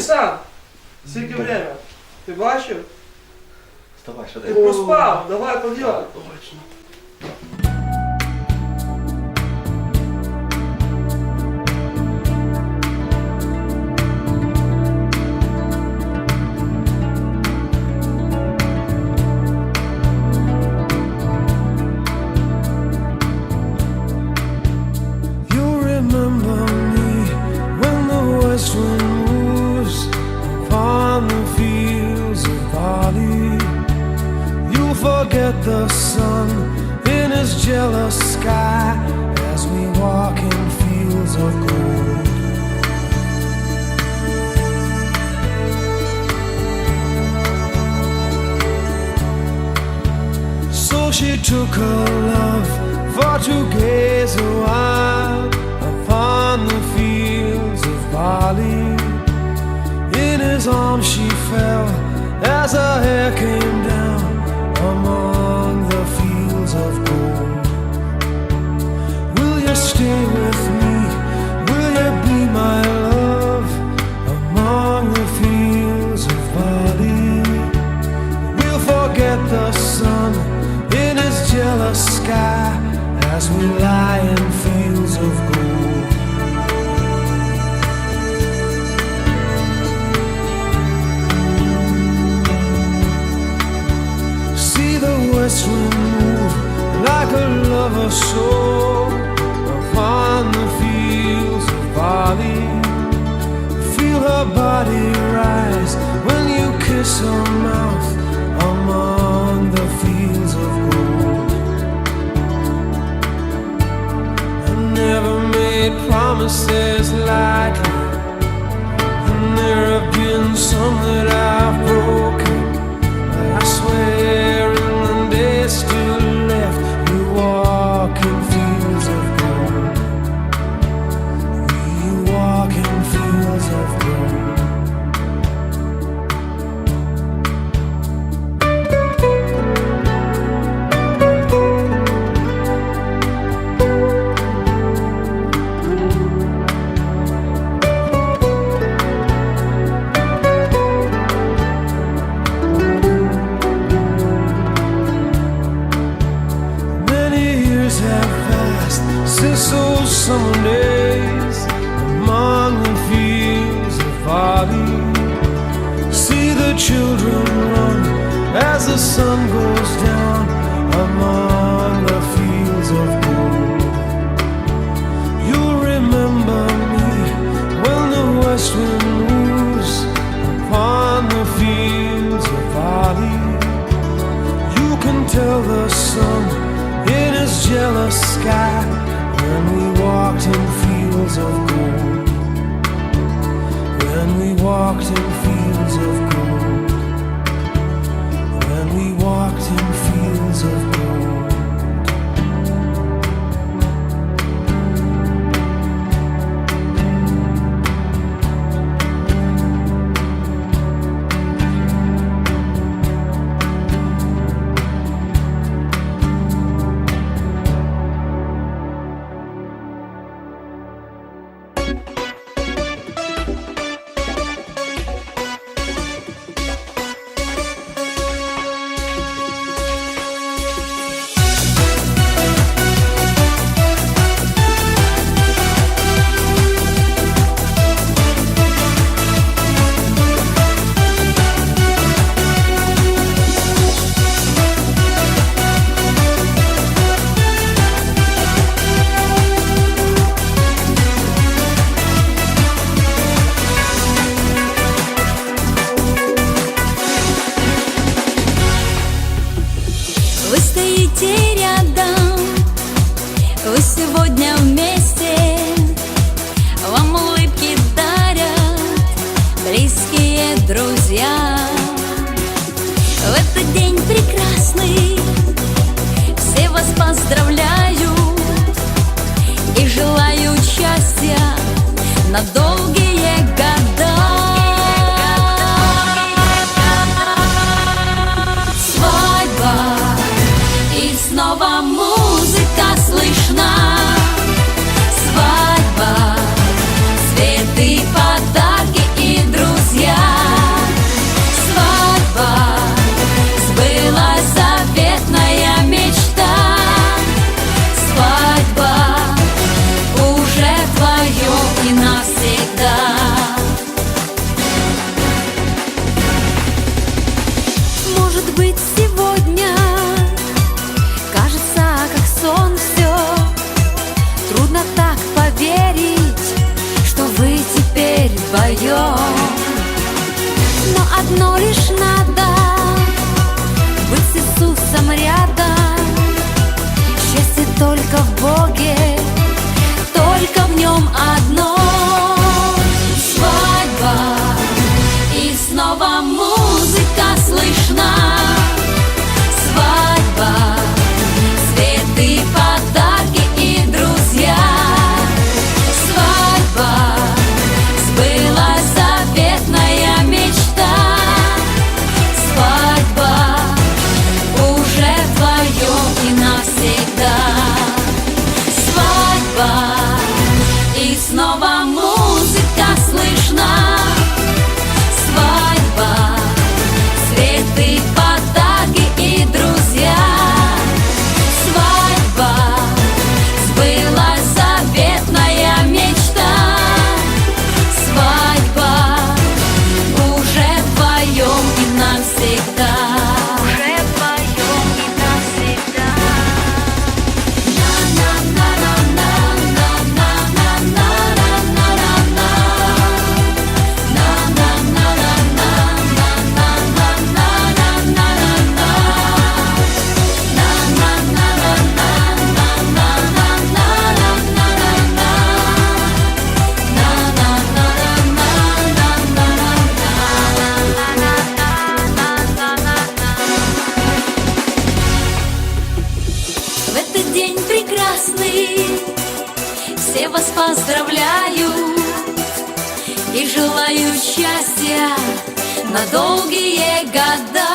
Ти сам. Скільки время? Ти бачив? Вставай, що Ти дай. проспав, давай подйом. as we lie in fields of gold. See the west wind move like a lover's soul upon the fields of Bali. Feel her body rise when you kiss her mouth. made promises lightly, and there have been some that I've broken. See the children run as the sun goes down among the fields of gold. You'll remember me when the west wind moves upon the fields of barley. You can tell the sun in his jealous sky when we walked in fields of gold. When we walked in fields of сегодня вместе, вам улыбки дарят близкие друзья. В этот день прекрасный все вас поздравляю и желаю счастья на на долгие года.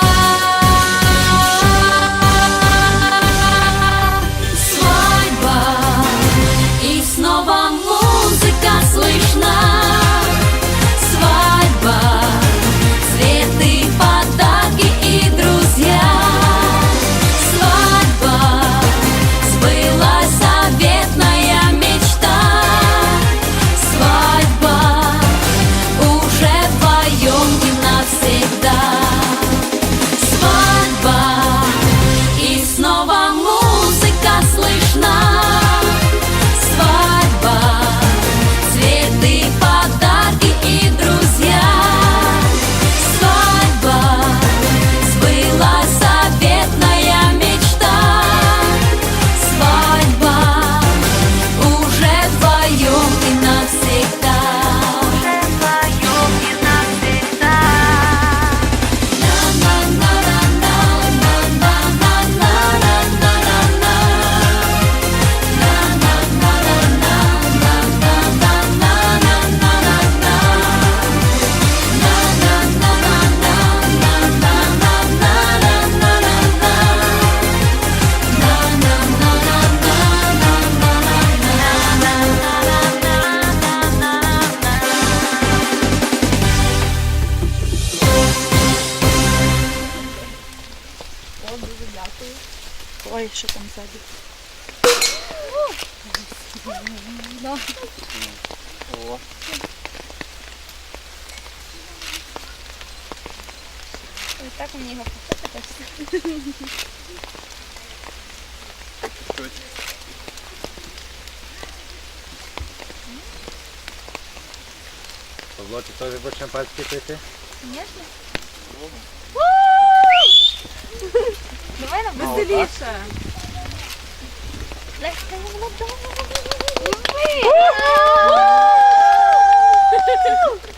пити? Звісно. Давай нам Веселіше.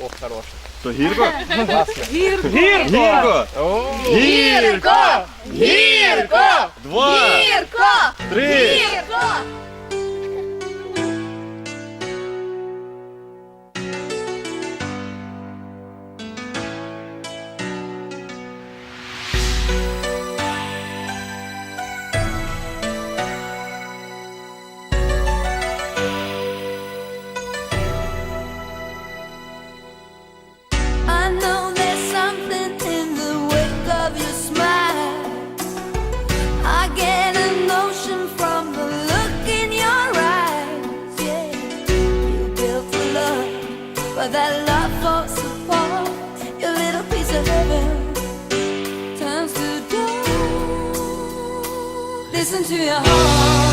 О, хороше. То гірко? Гірко. Гірко! Гірко! Гірко! Два! Гірко! Три! Гірко! Listen to your heart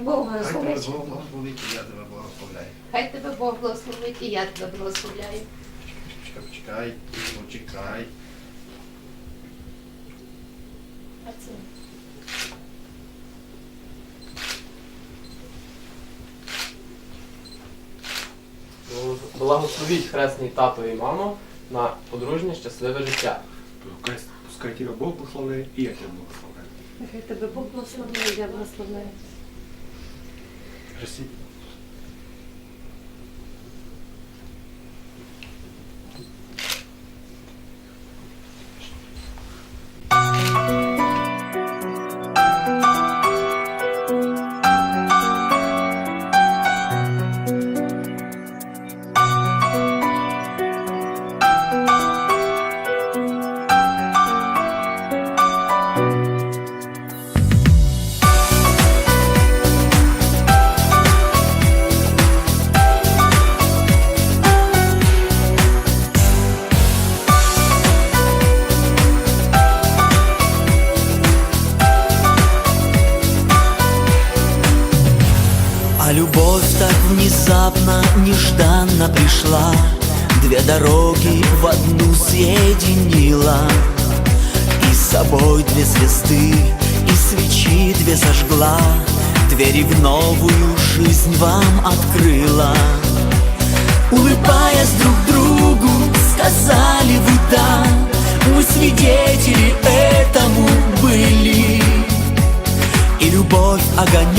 життя. Хай Бог благословить. благословить, я тебе благословляю. Хай тебе Бог благословить і я тебе благословляю. Чекай, почекай, чекай. А це Благословіть хресний тато і мамо на подружнє щасливе життя. Пускай, пускай тебе Бог благословляє, і я тебе благословляю. нехай тебе Бог благословляє, я благословляю. Je sais.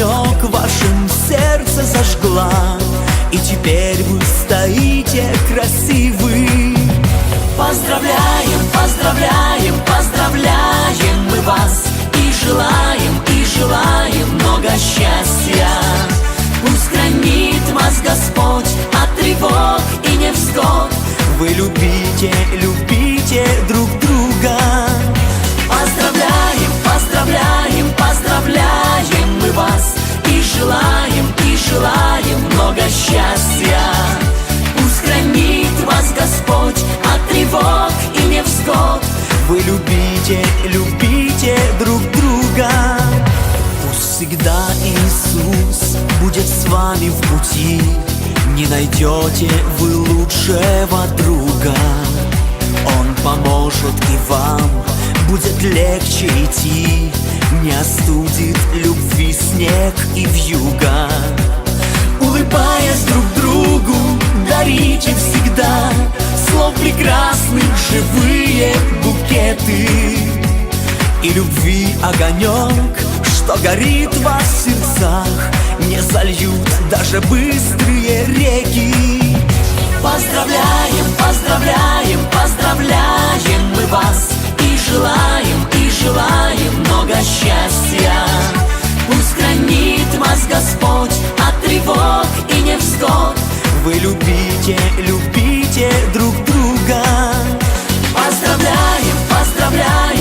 Огонек в вашем сердце зажгла. И теперь вы стоите красивы. Поздравляем, поздравляем, поздравляем мы вас. И желаем, и желаем много счастья. Пусть хранит вас Господь от тревог и невзгод. Вы любите, любите друг друга. Поздравляем, поздравляем мы вас И желаем, и желаем много счастья. Пусть хранит вас Господь от тревог и невзгод. Вы любите, любите друг друга. Пусть всегда Иисус будет с вами в пути. Не найдете вы лучшего друга. Он поможет и вам Будет легче идти. Не остудит любви снег и вьюга. Улыбаясь друг другу, дарите всегда Слов прекрасных живые букеты. И любви огонек, что горит в вас сердцах Не зальют даже быстрые реки. Поздравляем, поздравляем, поздравляем мы вас желаем, и желаем много счастья. Пусть хранит вас Господь от тревог и невзгод. Вы любите, любите друг друга. Поздравляем, поздравляем,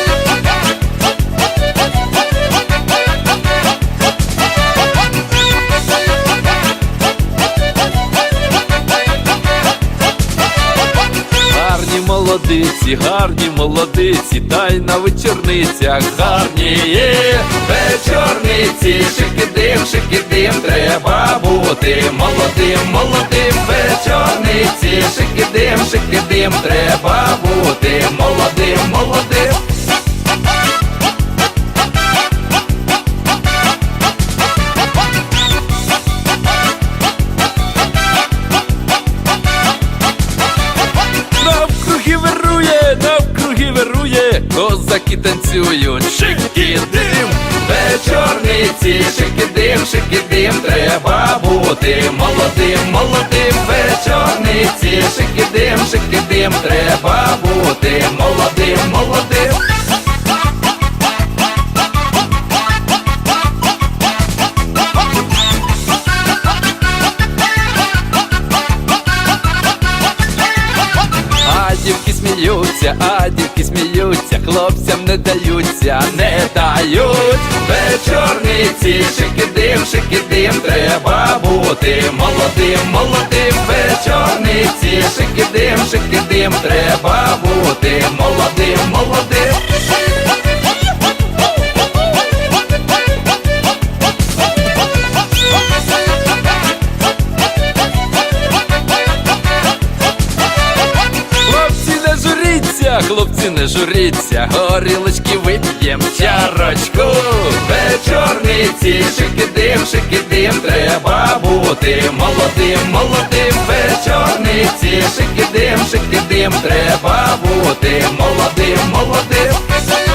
Молодиці, гарні молодиці, та й на вечорницях гарні. Є вечорниці, шикидим, шикидим, треба бути. Молодим, молодим, вечорниці, шикидим, шикидим, треба бути. Молодим, молодим. Вечорниці, шикидим, шикидим, треба бути молодим, молодим, вечорниці, шикидим, шикидим, треба бути молодим, молодим. Дівки сміються, а дівки сміються, хлопцям не даються, не дають вечорниці, шикидим, шикидим, треба бути молодим, молодим, вечорниці, шикидим, шикидим, треба бути молодим, молодим. Хлопці не журіться, горілочки вип'єм чарочку. Вечорниці, шикидим, шикидим, треба бути молодим, молодим, вечорниці, шикидим, шикидим, треба бути молодим, молодим.